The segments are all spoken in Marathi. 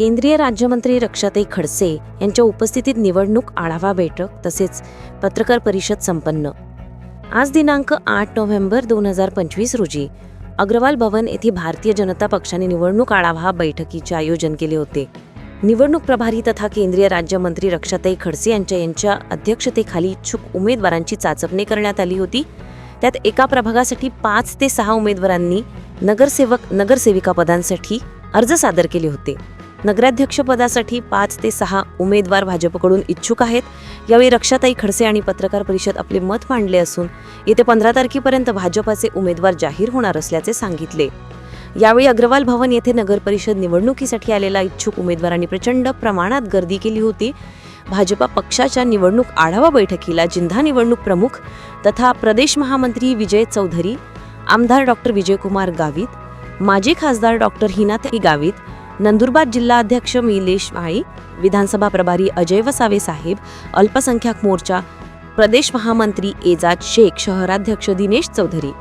केंद्रीय राज्यमंत्री रक्षाताई खडसे यांच्या उपस्थितीत निवडणूक आढावा बैठक तसेच पत्रकार परिषद संपन्न. आज दिनांक आठ नोव्हेंबर दोन हजार पंचवीस रोजी अग्रवाल भवन येथे भारतीय जनता पक्षाने निवडणूक आढावा बैठकीचे आयोजन केले होते. निवडणूक प्रभारी तथा केंद्रीय राज्यमंत्री रक्षाताई खडसे यांच्या यांच्या अध्यक्षतेखाली इच्छुक उमेदवारांची चाचपणी करण्यात आली होती. त्यात एका प्रभागासाठी पाच ते सहा उमेदवारांनी नगरसेवक नगरसेविका पदांसाठी अर्ज सादर केले होते. नगराध्यक्षपदासाठी पाच ते सहा उमेदवार भाजपकडून इच्छुक आहेत. यावेळी रक्षाताई खडसे आणि पत्रकार परिषद आपले मत मांडले असून येत्या पंधरा तारखेपर्यंत भाजपाचे उमेदवार जाहीर होणार असल्याचे सांगितले. यावेळी अग्रवाल भवन येथे नगर परिषद निवडणुकीसाठी आलेला इच्छुक उमेदवारांनी प्रचंड प्रमाणात गर्दी केली होती. भाजपा पक्षाच्या निवडणूक आढावा बैठकीला जिल्हा निवडणूक प्रमुख तथा प्रदेश महामंत्री विजय चौधरी आमदार डॉक्टर विजयकुमार गावित माजी खासदार डॉक्टर हिनाताई गावित नंदुरबार जिल्हाध्यक्ष मिलेश माळी विधानसभा प्रभारी अजय वसावे साहेब अल्पसंख्याक मोर्चा प्रदेश महामंत्री एजाज शेख शहराध्यक्ष दिनेश चौधरी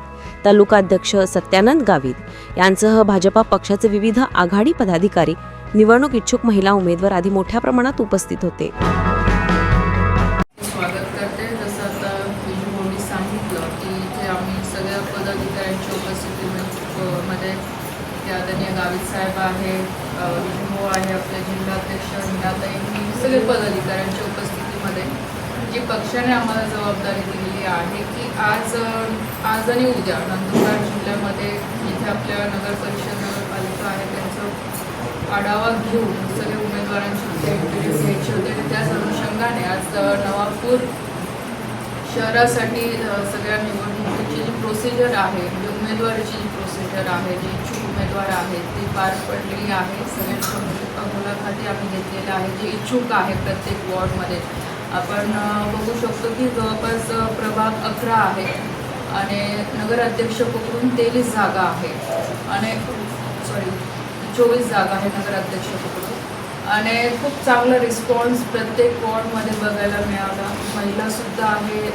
तालुकाध्यक्ष सत्यानंद गावित यांसह भाजपा पक्षाचे विविध आघाडी पदाधिकारी निवडणूक इच्छुक महिला उमेदवार आधी मोठ्या प्रमाणात उपस्थित होते. स्वागत करते. जसं आता सांगितलं की इथे आम्ही सगळ्या पदाधिकाऱ्यांच्या उपस्थितीमध्ये ते आदरणीय गावित साहेब आहे अ, आहे आपले जिल्हाध्यक्ष हिंदाताईंनी सगळे पदाधिकाऱ्यांच्या उपस्थितीमध्ये जी पक्षाने आम्हाला जबाबदारी दिलेली आहे की आज आज आणि उद्या नंदुरबार जिल्ह्यामध्ये जिथे आपल्या नगर परिषद नगरपालिका आहे त्यांचं आढावा घेऊन सगळे उमेदवारांची इंटरव्ह्यू घ्यायचे होते आणि त्याच अनुषंगाने आज नवापूर शहरासाठी सगळ्या निवडणुकीची जी प्रोसिजर आहे म्हणजे उमेदवारीची जी प्रोसिजर आहे जी उमेदवार आहेत ती पार पडलेली आहे. सगळ्यांच्या मुलाखती आम्ही घेतलेल्या आहे जे इच्छुक आहे प्रत्येक वॉर्डमध्ये. आपण बघू शकतो की जवळपास प्रभाग अकरा आहे आणि नगराध्यक्ष पकडून तेवीस जागा आहे. आणि सॉरी चोवीस जागा आहे नगराध्यक्ष पकडून. आणि खूप चांगला रिस्पॉन्स प्रत्येक वॉर्डमध्ये बघायला मिळाला. महिलासुद्धा आहे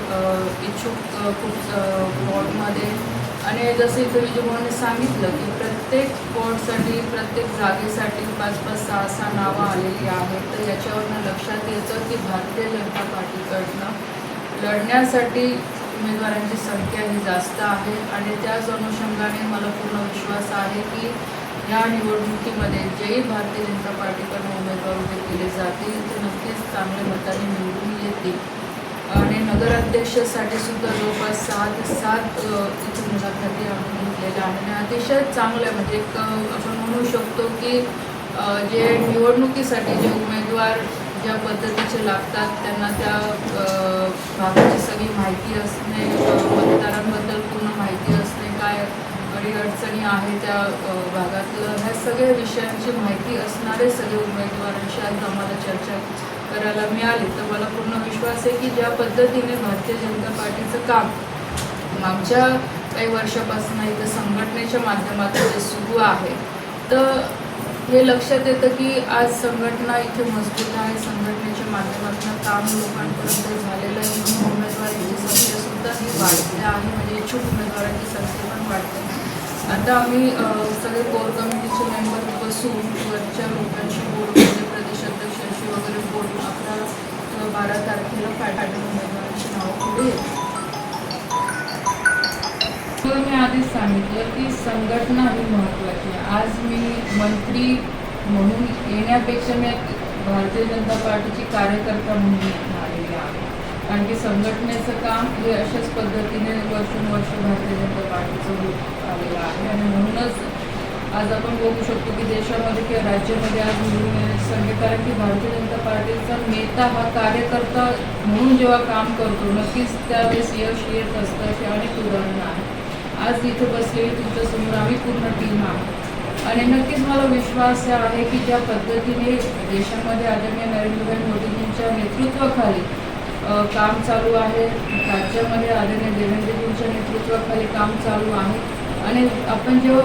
इच्छुक खूप वॉर्डमध्ये. आणि जसं इथं विजयभाऊने सांगितलं की प्रत्येक वॉर्डसाठी प्रत्येक जागेसाठी पाच पाच सहा सहा नावं आलेली आहेत. तर याच्यावरनं लक्षात येतं की भारतीय जनता पार्टीकडनं लढण्यासाठी उमेदवारांची संख्या ही जास्त आहे. आणि त्याच अनुषंगाने मला पूर्ण विश्वास आहे की या निवडणुकीमध्ये जेही भारतीय जनता पार्टीकडून उमेदवार उभे केले जातील ते नक्कीच चांगल्या मताने निवडून येतील. आणि नगराध्यक्षासाठी सुद्धा जवळपास सहा ते सात अ, इथे मुलाखती आम्ही घेतलेल्या आहे आणि अतिशय चांगलं आहे म्हणजे एक आपण म्हणू शकतो की जे निवडणुकीसाठी जे उमेदवार ज्या पद्धतीचे लागतात त्यांना त्या भागाची सगळी माहिती असणे मतदारांबद्दल पूर्ण माहिती असणे काय अडीअडचणी आहे त्या भागातलं ह्या सगळ्या विषयांची माहिती असणारे सगळे उमेदवारांशी आज आम्हाला चर्चा करायला मिळाली तर मला पूर्ण विश्वास आहे की ज्या पद्धतीने भारतीय जनता पार्टीचं काम मागच्या काही वर्षापासून इथं संघटनेच्या माध्यमातून जे सुरू आहे तर हे लक्षात येतं की आज संघटना इथे मजबूत आहे संघटनेच्या माध्यमातून काम लोकांपर्यंत झालेलं आहे म्हणून उमेदवारांची संख्यासुद्धा ही वाढते आहे म्हणजे इच्छुक उमेदवारांची संख्या पण वाढते. आता आम्ही सगळे कोर कमिटीचे मेंबर बसून वरच्या लोकांशी बोलून प्रदेशाध्यक्ष वगैरे बोलून अकरा किंवा बारा तारखेला पाठवून उमेदवारांची नावं पुढे तर मी आधीच सांगितलं की संघटना ही महत्त्वाची आहे. आज मी मंत्री म्हणून येण्यापेक्षा मी भारतीय जनता पार्टीची कार्यकर्ता म्हणून आलेली आहे. कारण की संघटनेचं काम हे अशाच पद्धतीने वर्षानुवर्ष भारतीय जनता पार्टीचं होत आलेलं आहे. आणि म्हणूनच आज आपण बघू शकतो की देशामध्ये किंवा राज्यामध्ये आज मिळून कारण की भारतीय जनता पार्टीचा नेता हा कार्यकर्ता म्हणून जेव्हा काम करतो नक्कीच त्यावेळेस यश येत असतं अशी अनेक उदाहरणं आहेत. आज इथे बसलेली तुमच्यासमोर आम्ही पूर्ण टीम आहे आणि नक्कीच मला विश्वास आहे की ज्या पद्धतीने देशामध्ये आदरणीय नरेंद्रभाई मोदीजींच्या नेतृत्वाखाली काम चालू आहे राज्यामध्ये आदरणीय देवेंद्रजींच्या नेतृत्वाखाली काम चालू आहे. आणि आपण जेव्हा